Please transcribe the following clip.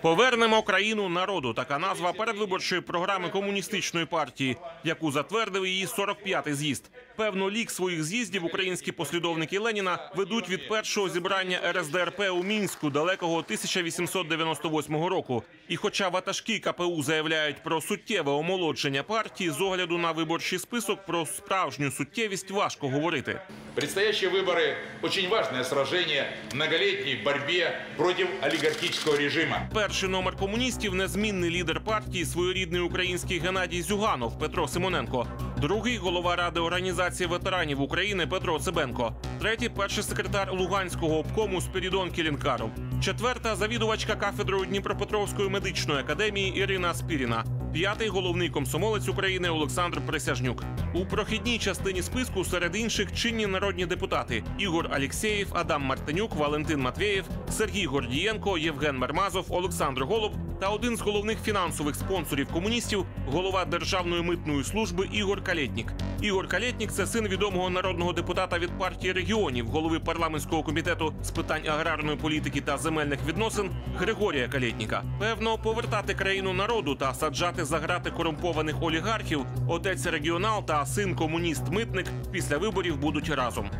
Повернемо країну народу. Така назва передвиборчої програми комуністичної партії, яку затвердив її 45-й з'їзд. Певно, лік своїх з'їздів українські послідовники Леніна ведуть від першого зібрання РСДРП у мінську далекого 1898 року. І, хоча ватажки КПУ заявляють про суттєве омолодження партії, з огляду на виборчий список про справжню суттєвість важко говорити. Предстоящие выборы – очень важное сражение в многолетней борьбе против олигархического режима. Перший номер комуністів незмінний лідер партії, своєрідний український Геннадій Зюганов Петро Симоненко. Другий голова ради організації ветеранів України Петро Цибенко. Третій перший секретар Луганського обкому Спірідон Кілінкаров. Четверта завідувачка кафедрою Дніпропетровської медичної академії Ірина Спіріна. П'ятий головний комсомолець України Олександр Присяжнюк. У прохідній частині списку серед інших чинні народні депутати Ігор Алєксєєв, Адам Мартинюк, Валентин Матвєєв, Сергій Гордієнко, Євген Мермазов, Олександр Голуб та один з головних фінансових спонсорів комуністів, голова Державної митної служби Ігор Калєтнік. Ігор Калєтнік – це син відомого народного депутата від партії регіонів, голови парламентського комітету з питань аграрної політики та земельних відносин Григорія Калєтніка. Певно, повертати країну народу та саджати за грати корумпованих олігархів. Отець регіонал та син комуніст-митник після виборів будуть разом.